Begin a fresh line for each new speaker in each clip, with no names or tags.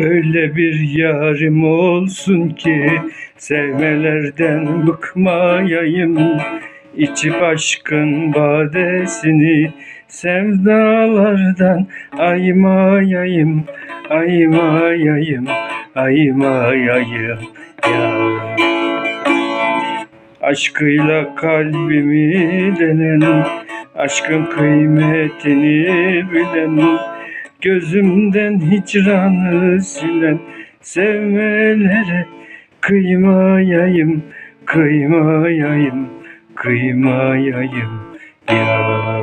Öyle bir yarim olsun ki sevmelerden bıkmayayım. İçip aşkın badesini sevdalardan aymayayım, aymayayım, aymayayım ya. Aşkıyla kalbimi delen, aşkın kıymetini bilen, gözümden hicranı silen, sevmelere kıymayayım, kıymayayım, kıymayayım ya.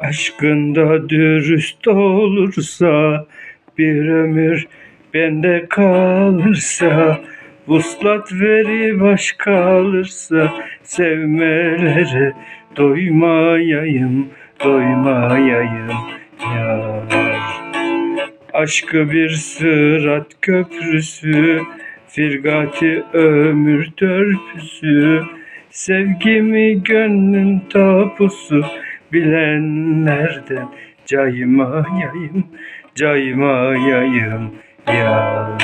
Aşkında dürüst olursa bir ömür bende kalırsa Vuslat veri baş kalırsa sevmelere doymayayım, doymayayım yar. Aşkı bir sırat köprüsü, firgati ömür törpüsü, sevgimi gönlün tapusu, bilenlerden caymayayım, caymayayım yar.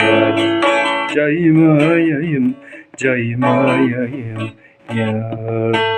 Caymayayım, caymayayım yar.